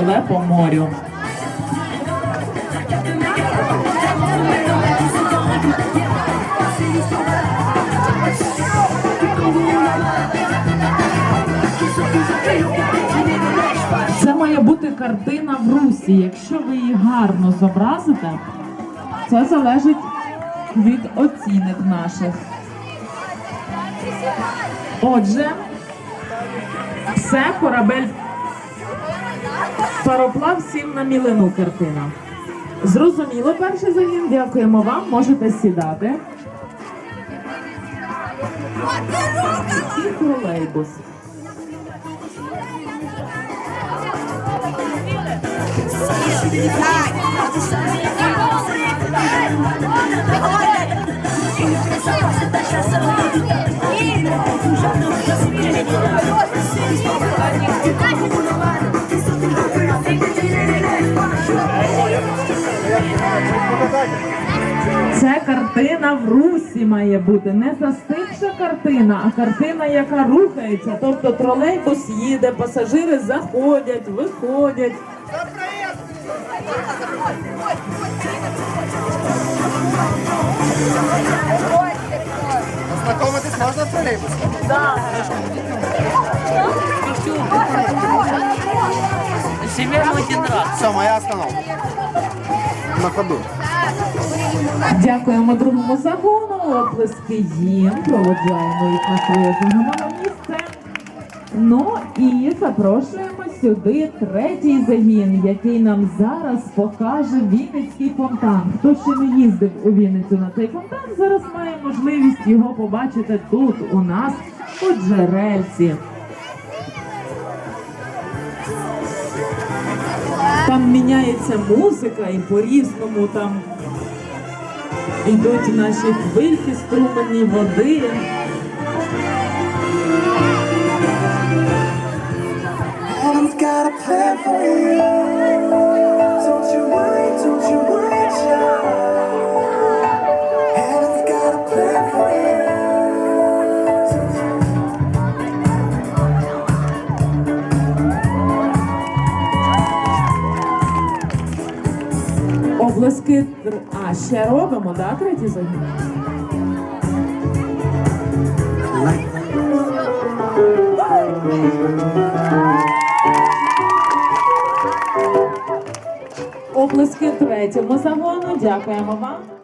Пливе по морю. Це має бути картина в русі. Якщо ви її гарно зобразите, це залежить від оцінок наших. Отже, все корабель пароплав сів на мілину картина. Зрозуміло, перший загін. Дякуємо вам. Можете сідати. І тролейбус. Це картина в русі має бути. Не застигша картина, а картина, яка рухається. Тобто тролейбус їде, пасажири заходять, виходять. Знакомитись можна в тролейбусі? Семен Все, моя остановка. На ходу. Дякуємо другому загону. Оплески їм. Проводжаємо їх на своє загонове місце. Ну і запрошуємо сюди третій загін, який нам зараз покаже Вінницький фонтан. Хто ще не їздив у Вінницю на цей фонтан, зараз має можливість його побачити тут, у нас, у джерельці. Там міняється музика і по-різному там йдуть наші хвильки, струмені води. Got a plan for you. Don't you worry, don't you worry, Облески. А, ще робимо, да, третій загін? Оплески третьому загону. Дякуємо вам.